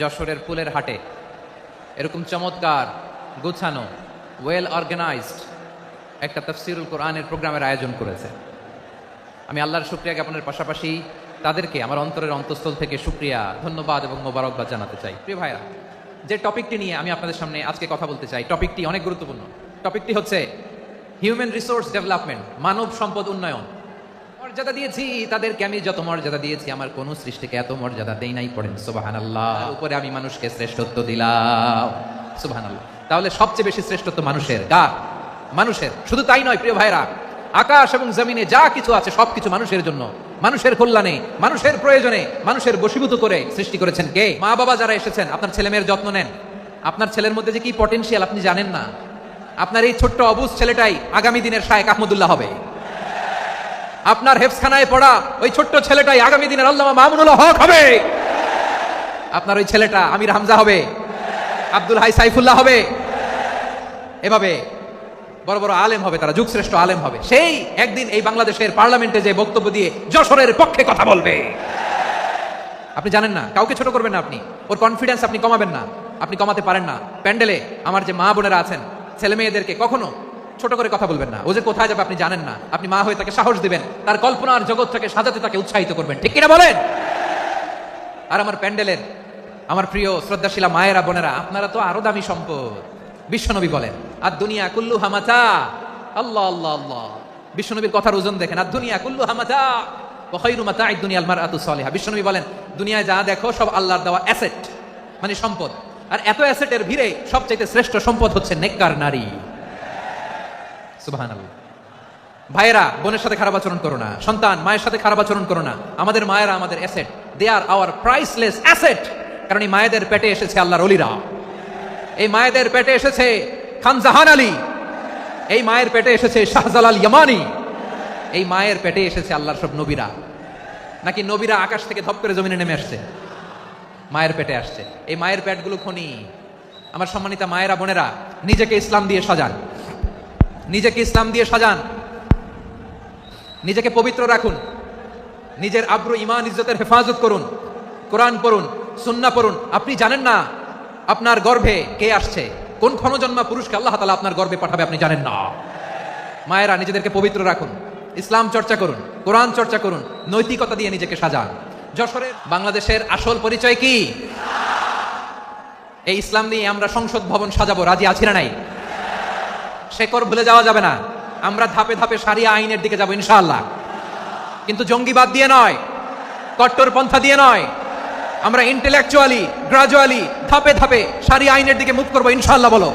যশোরের পুলের হাটে। এরকম চমৎকার, গুছানো ওয়েল অর্গানাইজড একটা তফসিরুল কোরআনের প্রোগ্রামের আয়োজন করেছে। আমি আল্লাহর শুক্রিয়া জ্ঞাপনের পাশাপাশি তাদেরকে আমার অন্তরের অন্তঃস্থল থেকে শুক্রিয়া, ধন্যবাদ এবং মোবারকবাদ জানাতে চাই। প্রিয় ভাইরা, যে টপিকটি নিয়ে আমি আপনাদের সামনে আজকে কথা বলতে চাই, টপিকটি অনেক গুরুত্বপূর্ণ। টপিকটি হচ্ছে হিউম্যান রিসোর্স ডেভেলপমেন্ট মানব সম্পদ উন্নয়ন। মর্যাদা দিয়েছি, তাদেরকে আমি যত মর্যাদা দিয়েছি, আমার কোন সৃষ্টিকে এত মর্যাদা দেই নাই পড়েন সুবাহান আল্লাহ উপরে আমি মানুষকে শ্রেষ্ঠত্ব দিলাম সুবাহান আল্লাহ তাহলে সবচেয়ে বেশি শ্রেষ্ঠত্ব মানুষের গা মানুষের, শুধু তাই নয়, প্রিয় ভাইরা আকাশ এবং জমিনে যা কিছু আছে, সবকিছু মানুষের জন্য। মানুষের কল্যাণে, মানুষের প্রয়োজনে, মানুষের বশীভূত করে সৃষ্টি করেছেন কে? মা বাবা যারা এসেছেন, আপনার ছেলে মেয়ের যত্ন নেন। আপনার ছেলের মধ্যে যে কি পটেনশিয়াল আপনি জানেন না। আপনার এই ছোট্ট, অবুজ ছেলেটাই আগামী দিনের শায়েক আহমদুল্লাহ হবে। আপনার হেফসখানায় পড়া ওই ছোট্ট ছেলেটাই আগামী দিনের আল্লামা মামুনুল্লাহ হক হবে। আপনার ওই ছেলেটা আমির হামজা হবে। আব্দুল হাই সাইফুল্লাহ হবে। এভাবে বড় বড় আলেম হবে, তারা যুগশ্রেষ্ঠ আলেম হবে। সেই একদিন এই বাংলাদেশের পার্লামেন্টে যে বক্তব্য দিয়ে যশোরের পক্ষে কথা বলবে। আপনি জানেন না, কাউকে ছোট করবেন না আপনি। ওর কনফিডেন্স আপনি কমাবেন না। আপনি কমাতে পারেন না। প্যান্ডেলে আমার যে মা বোনেরা আছেন ছেলে মেয়েদেরকে কখনো ছোট করে কথা বলবেন না। ও যে কোথায় যাবে আপনি জানেন না। আপনি মা হয়ে তাকে সাহস দিবেন। তার কল্পনার জগৎটাকে সাজাতে তাকে উৎসাহিত করবেন। ঠিক কিনা বলেন? আর আমার প্যান্ডেলের আমার প্রিয় শ্রদ্ধাশীলা মায়েরা, বোনেরা, আপনারা তো আরও দামি সম্পদ। বিশ্বনবী বলেন আর দুনিয়া কুল্লু হামাতা। আল্লাহ আল্লাহ আল্লাহ। বিশ্বনবীর কথার ওজন দেখেন আর দুনিয়া কুল্লু হামাতা। ওখাইরু মাতা দুনিয়াল মার আতু বিশ্বনবী বলেন, দুনিয়ায় যা দেখো সব আল্লাহর দেওয়া অ্যাসেট মানে সম্পদ। আর এত অ্যাসেটের ভিড়ে সবচাইতে শ্রেষ্ঠ সম্পদ হচ্ছে নেককার নারী। সুবহানাল্লাহ। ভাইয়েরা, বোনের সাথে খারাপ আচরণ করো না। সন্তান, মায়ের সাথে খারাপ আচরণ করো না। আমাদের মায়েরা আমাদের asset they are our priceless asset কারণ এই মায়েদের পেটে এসেছে আল্লাহর অলিরা। এই মায়েদের পেটে এসেছে খান জাহান আলী। এই মায়ের পেটে এসেছে শাহজালাল ইয়ামানি। এই মায়ের পেটে এসেছে আল্লাহর সব নবীরা। নাকি নবীরা আকাশ থেকে ধপ করে জমিনে নেমে আসছে? মায়ের পেটে আসছে। এই মায়ের পেটগুলো খনি। আমার সম্মানিতা মায়েরা, বোনেরা, নিজেকে ইসলাম দিয়ে সাজান। নিজেকে ইসলাম দিয়ে সাজান। নিজেকে পবিত্র রাখুন। নিজের আব্রু ইমান ইজ্জতের হেফাজত করুন। কোরআন পড়ুন, সুন্না পড়ুন। আপনি জানেন না আপনার গর্ভে কে আসছে? কোন ক্ষণ ক্ষণজন্মা পুরুষকে আল্লাহ তালা আপনার গর্ভে পাঠাবে আপনি জানেন না। মায়েরা, নিজেদেরকে পবিত্র রাখুন। ইসলাম চর্চা করুন, কোরআন চর্চা করুন, নৈতিকতা দিয়ে নিজেকে সাজান। যশোরের বাংলাদেশের আসল পরিচয় কি? এই ইসলাম নিয়ে আমরা সংসদ ভবন সাজাবো, রাজি আছি না নাই? শেকর ভুলে যাওয়া যাবে না। আমরা ধাপে ধাপে সারিয়া আইনের দিকে যাব ইনশাল্লাহ কিন্তু জঙ্গিবাদ দিয়ে নয়, কট্টর পন্থা দিয়ে নয়, আমরা ইন্টেলেকচুয়ালি গ্রাজুয়ালি ধাপে ধাপে সারি আইনের দিকে মুখ করব ইনশাল্লাহ বলো।